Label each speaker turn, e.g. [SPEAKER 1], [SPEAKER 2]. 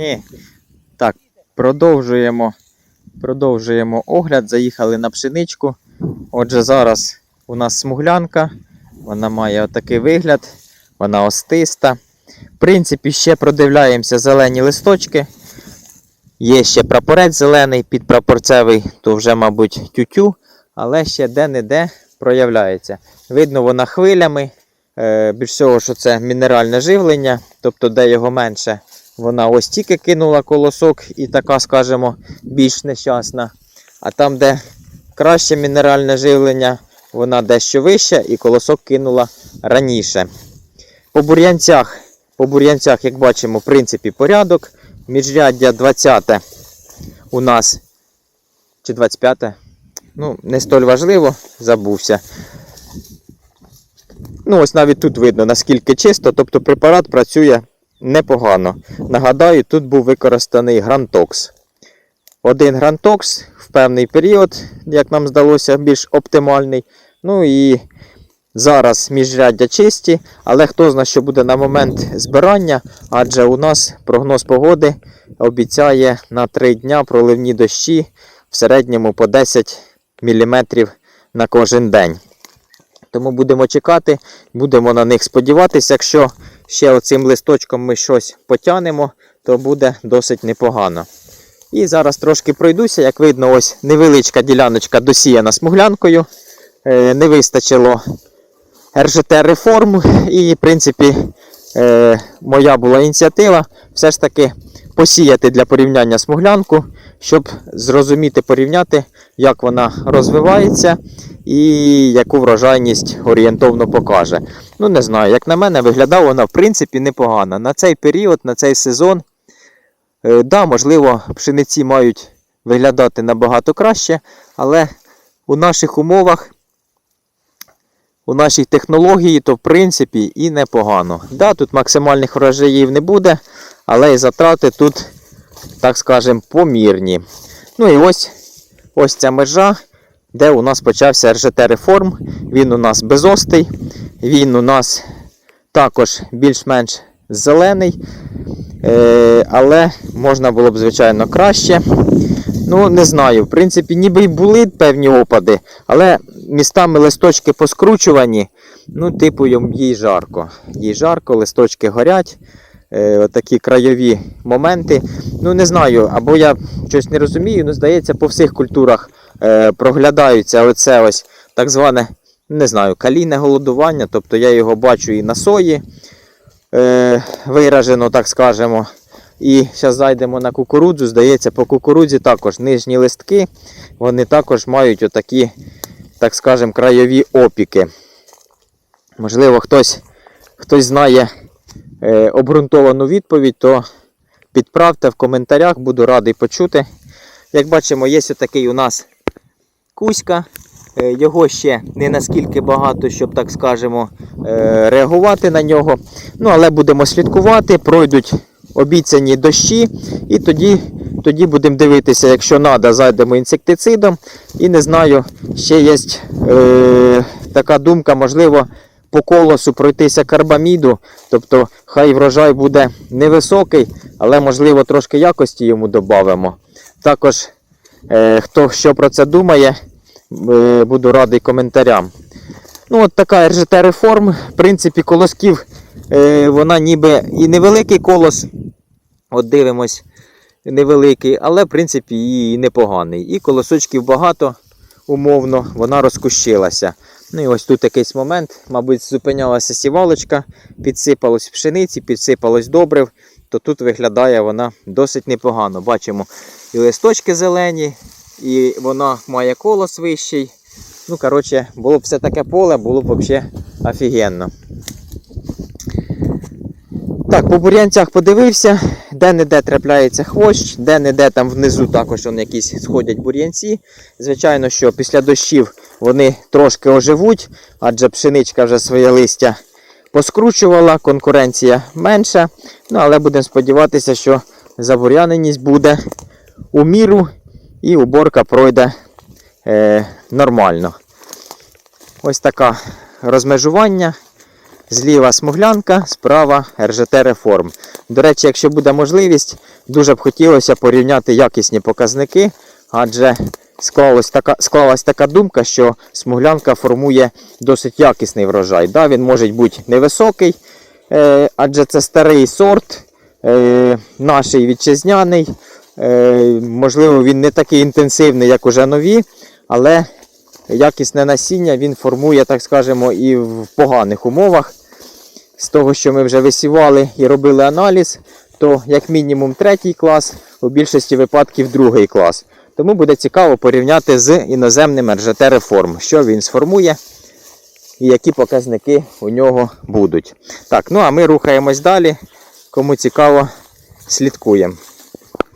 [SPEAKER 1] Ні. Так, продовжуємо. Продовжуємо огляд. Заїхали на пшеничку. Отже, зараз у нас смуглянка. Вона має отакий вигляд. Вона остиста. В принципі, ще продивляємося зелені листочки. Є ще прапорець зелений, підпрапорцевий, то вже, мабуть, тютю, але ще де-не-де проявляється. Видно, вона хвилями. Е, більш всього, що це мінеральне живлення, тобто, де його менше, вона ось тільки кинула колосок і така, скажімо, більш нещасна. А там, де краще мінеральне живлення, вона дещо вища і колосок кинула раніше. По бур'янцях, по бур'янцях, як бачимо, в принципі, порядок. Міжряддя 20 у нас. Чи 25? Ну, не столь важливо, забувся. Ну, ось навіть тут видно, наскільки чисто, тобто препарат працює непогано. Нагадаю, тут був використаний грантокс. Один грантокс в певний період, як нам здалося, більш оптимальний. Ну і зараз міжряддя чисті, але хто знає, що буде на момент збирання, адже у нас прогноз погоди обіцяє на 3 дня проливні дощі в середньому по 10 мм на кожен день. Тому будемо чекати, будемо на них сподіватися. Якщо ще оцим листочком ми щось потягнемо, то буде досить непогано. І зараз трошки пройдуся. Як видно, ось невеличка діляночка досіяна смуглянкою. Е, Не вистачило РЖТ реформ. І, в принципі, е, моя була ініціатива все ж таки посіяти для порівняння смуглянку, щоб зрозуміти, порівняти, як вона розвивається і яку врожайність орієнтовно покаже. Ну, не знаю, як на мене, виглядає вона в принципі непогано. На цей період, на цей сезон, е, да, можливо, пшениці мають виглядати набагато краще, але у наших умовах, у нашій технології, то в принципі і непогано. Да, тут максимальних врожаїв не буде, але і затрати тут, так скажемо, помірні. Ну і ось, ось ця межа де у нас почався РЖТ реформ. Він у нас безостий, він у нас також більш-менш зелений, е, але можна було б, звичайно, краще. Ну, не знаю, в принципі, ніби й були певні опади, але містами листочки поскручувані. Ну, типу, їй жарко. Їй жарко, листочки горять. Е, отакі крайові моменти. Ну, не знаю, або я щось не розумію, ну, здається, по всіх культурах е, проглядаються оце ось так зване, не знаю, калійне голодування. Тобто я його бачу і на сої е, виражено, так скажемо. І зараз зайдемо на кукурудзу. Здається, по кукурудзі також нижні листки, вони також мають отакі, так скажемо, крайові опіки. Можливо, хтось, хтось знає е, обґрунтовану відповідь, то підправте в коментарях, буду радий почути. Як бачимо, є такий у нас кузька. Е, Його ще не наскільки багато, щоб так скажемо, е, реагувати на нього. Ну, але будемо слідкувати, пройдуть обіцяні дощі, і тоді, тоді будемо дивитися, якщо треба, зайдемо інсектицидом. І не знаю, ще є е, така думка, можливо, по колосу пройтися карбаміду. Тобто, хай врожай буде невисокий, але можливо трошки якості йому додамо. Також, е, хто що про це думає, е, буду радий коментарям. Ну, от така РЖТ реформ. В принципі, колосків е, вона ніби і невеликий колос. От дивимось, невеликий, але в принципі і непоганий. І колосочків багато, умовно, вона розкущилася. Ну і ось тут якийсь момент, мабуть, зупинялася сівалочка, підсипалось пшениці, підсипалось добрив, то тут виглядає вона досить непогано. Бачимо і листочки зелені, і вона має колос вищий. Ну, коротше, було б все таке поле, було б взагалі офігенно. Так, по бур'янцях подивився, де-не-де трапляється хвощ, де-не-де там внизу також он якісь сходять бур'янці. Звичайно, що після дощів вони трошки оживуть, адже пшеничка вже своє листя поскручувала, конкуренція менша. Ну, але будемо сподіватися, що забур'яненість буде у міру і уборка пройде е, нормально. Ось таке розмежування. Зліва смуглянка, справа РЖТ реформ. До речі, якщо буде можливість, дуже б хотілося порівняти якісні показники, адже склалась така, склалась така думка, що смуглянка формує досить якісний врожай. Да, він може бути невисокий, е, адже це старий сорт, е, наш вітчизняний. Е, можливо, він не такий інтенсивний, як уже нові, але якісне насіння він формує, так скажемо, і в поганих умовах. З того, що ми вже висівали і робили аналіз, то як мінімум третій клас, у більшості випадків другий клас. Тому буде цікаво порівняти з іноземним РЖТ реформ, що він сформує і які показники у нього будуть. Так, ну а ми рухаємось далі. Кому цікаво, слідкуємо.